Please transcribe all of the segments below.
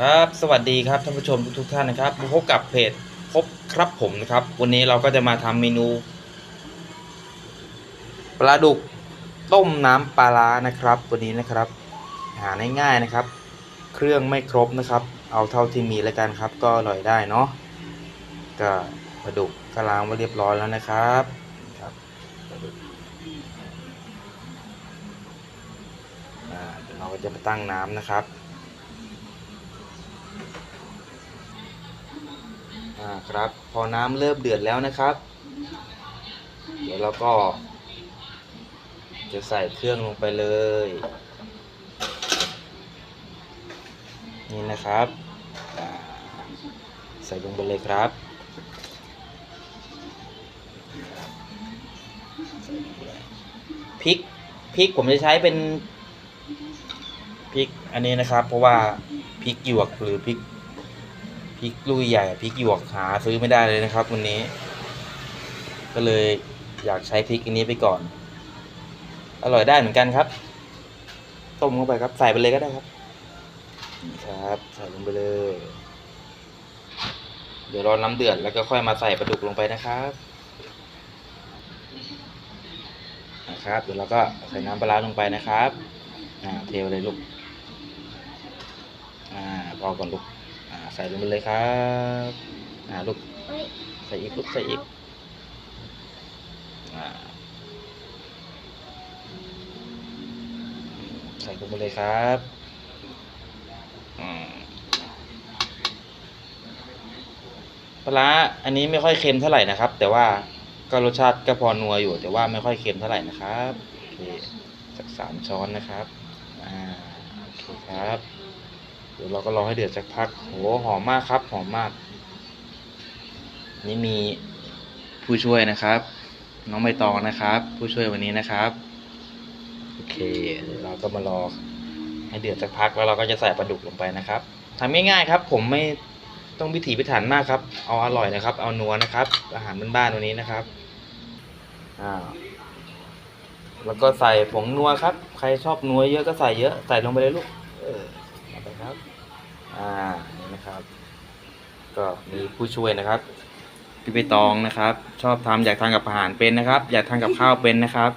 ครับ สวัสดีครับท่านผู้ชมทุกท่านนะครับพบกับเพจพบครับผมนะครับ วันนี้เราก็จะมาทำเมนูปลาดุกต้มน้ำปลาร้านะครับ วันนี้นะครับ หาง่ายๆนะครับ เครื่องไม่ครบนะครับ เอาเท่าที่มีแล้วกันครับ ก็อร่อยได้เนาะก็ปลาดุกก็ล้างไว้เรียบร้อยแล้วนะครับครับปลาดุกเราก็จะมาตั้งน้ำนะครับ อ่าครับ พอน้ำเริ่มเดือดแล้วนะครับ เดี๋ยวเราก็ จะใส่เครื่องลงไปเลย นี่นะครับใส่ลงไปเลยครับพริกพริกผมจะใช้เป็นพริกอันนี้นะครับ เพราะว่าพริกหยวกหรือพริก พริกลุยใหญ่พริกหยวกหาซื้อไม่ได้เลยนะครับวันนี้ ก็เลยอยากใช้พริกอันนี้ไปก่อน อร่อยได้เหมือนกันครับ ต้มเข้าไปครับ ใส่ไปเลยก็ได้ครับนี่ครับใส่ลงไปเลย เดี๋ยวรอน้ำเดือดแล้วก็ค่อยมาใส่ปลาดุกลงไปนะครับนะครับเดี๋ยวเราก็ใส่น้ำปลาลงไปนะครับอ่าเทไปเลยลูกอ่าพอก่อนลูก ใส่ลงไปเลยครับอ่าลูกเอ้ยใส่อีกลูกใส่อีกอ่าใส่ลงไปเลยครับอืมปลาร้าอันนี้ไม่ค่อยเค็มเท่าไหร่นะครับ แต่ว่าก็รสชาติก็พอนัวอยู่ แต่ว่าไม่ค่อยเค็มเท่าไหร่นะครับโอเคสักสามช้อนนะครับอ่าโอเคครับ เดี๋ยวเราก็รอให้เดือดสักพักโหหอมมากครับ หอมมาก นี่มีผู้ช่วยนะครับ น้องใบตองนะครับ ผู้ช่วยวันนี้นะครับ โอเคเดี๋ยวเราก็มารอให้เดือดสักพักแล้วเราก็จะใส่ปลาดุกลงไปนะครับทำง่ายๆครับ ผมไม่ต้องพิถีพิถันมากครับ เอาอร่อยนะครับ เอานัวนะครับ อาหารบ้านๆวันนี้นะครับอ่าแล้วก็ใส่ผงนัวครับ ใครชอบนัวเยอะก็ใส่เยอะ ใส่ลงไปเลยลูก เออเอาไปครับ อ่านี่นะครับ ก็มีผู้ช่วยนะครับ พี่ใบตองนะครับ ชอบทำอยากทานกับอาหารเป็นนะครับ อยากทานกับข้าวเป็นนะครับ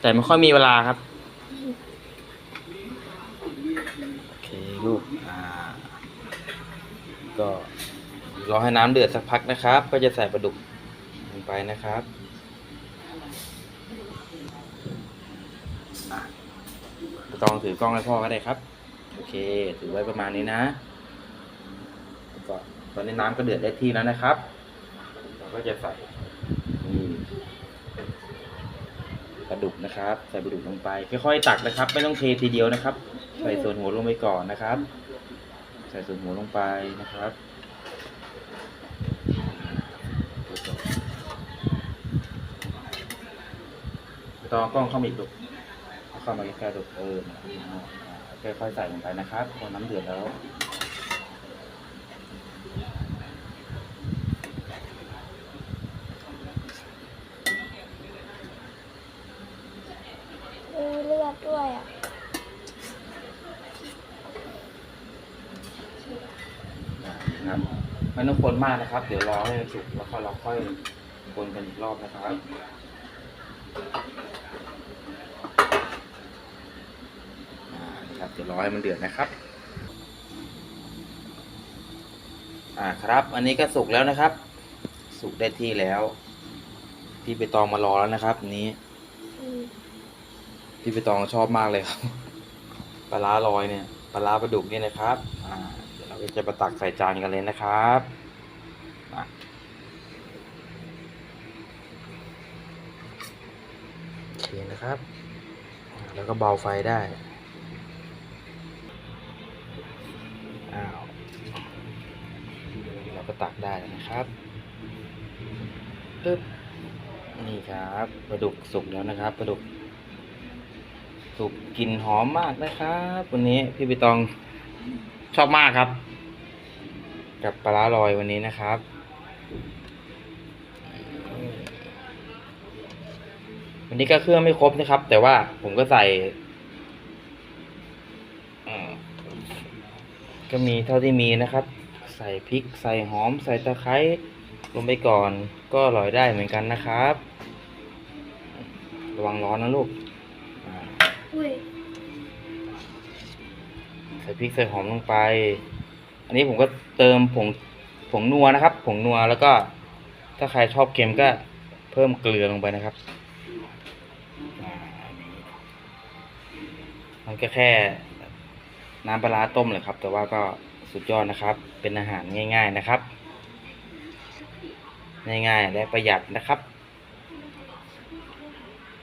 แต่ไม่ค่อยมีเวลาครับโอเคลูกอ่า ก็รอให้น้ำเดือดสักพักนะครับ ก็จะใส่ปลาดุกลงไปนะครับอะใบตองถือกล้องให้พ่อก็ได้ครับ โอเคถือไว้ประมาณนี้นะก็ตอนนี้น้ำก็เดือดได้ที่แล้วนะครับเราก็จะใส่นี่ปลาดุกนะครับ ใส่ปลาดุกลงไป ค่อยๆตักนะครับ ไม่ต้องเททีเดียวนะครับ ใส่ส่วนหัวลงไปก่อนนะครับ ใส่ส่วนหัวลงไปนะครับต่อกล้องเข้ามาอีกลูกเอาเข้ามาใกล้ๆลูกเออ ค่อยๆใส่ลงไปนะครับพอน้ำเดือดแล้วมีเลือดด้วยอะนะครับไม่ต้องคนมากนะครับ เดี๋ยวรอให้สุกแล้วก็เราค่อยคนกันอีกรอบนะครับอ่า นะครับเดี๋ยวรอให้มันเดือดนะครับอ่าครับ อันนี้ก็สุกแล้วนะครับ สุกได้ที่แล้วพี่ไปตองมารอแล้วนะครับอันนี้พี่ไปตองชอบมากเลยครับปลาร้าลอยเนี่ยปลาร้าปลาดุกเนี่ยนะครับอ่าเดี๋ยวเราจะมาตักใส่จานกันเลยนะครับโอเคนะครับ แล้วก็เบาไฟได้ ก็ตักได้นะครับปึ๊บนี่ครับปลาดุกสุกแล้วนะครับปลาดุก สุกกลิ่นหอมมากนะครับวันนี้พี่ใบตองชอบมากครับ กับปลาร้าลอยวันนี้นะครับวันนี้ก็เครื่องไม่ครบนะครับ แต่ว่าผมก็ใส่ก็มีเท่าที่มีนะครับ ใส่พริก ใส่หอม ใส่ตะไคร้ลงไปก่อนก็อร่อยได้เหมือนกันนะครับ ระวังร้อนนะลูกอ่าอุ้ยใส่พริกใส่หอมลงไป อันนี้ผมก็เติมผงผงนัวนะครับ ผงนัวแล้วก็ ถ้าใครชอบเค็มก็เพิ่มเกลือลงไปนะครับอ่ามันก็แค่ น้ำปลาต้มเลยครับ แต่ว่าก็สุดยอดนะครับ เป็นอาหารง่าย ๆนะครับ ง่ายๆและประหยัดนะครับ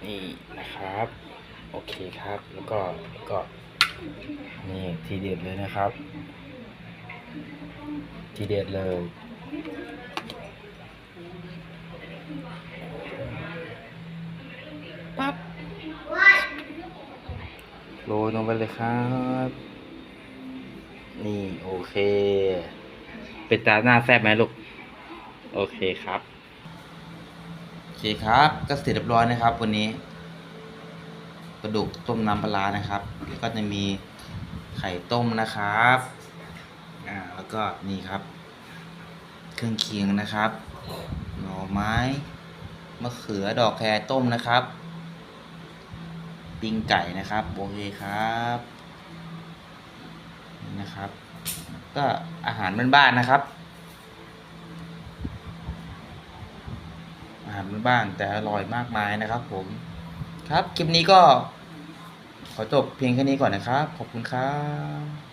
นี่นะครับ โอเคครับ แล้วก็แล้วก็นี่ทีเด็ดเลยนะครับ ทีเด็ดเลยปั๊บโรยลงไปเลยครับ นี่โอเค เป็นตาหน้าแซ่บไหมลูก โอเคครับ โอเคครับ ก็เสร็จเรียบร้อยนะครับ วันนี้ปลาดุกต้มน้ำปลานะครับแล้วก็จะมีไข่ต้มนะครับอ่าแล้วก็นี่ครับ เครื่องเคียงนะครับ หน่อไม้มะเขือดอกแครต้มนะครับ ปิ้งไก่นะครับ โอเคครับ นะครับ ก็อาหารบ้านๆนะครับ อาหารบ้านๆแต่อร่อยมากมายนะครับ ผม ครับคลิปนี้ก็ ขอจบเพียงแค่นี้ก่อนนะครับ ขอบคุณครับ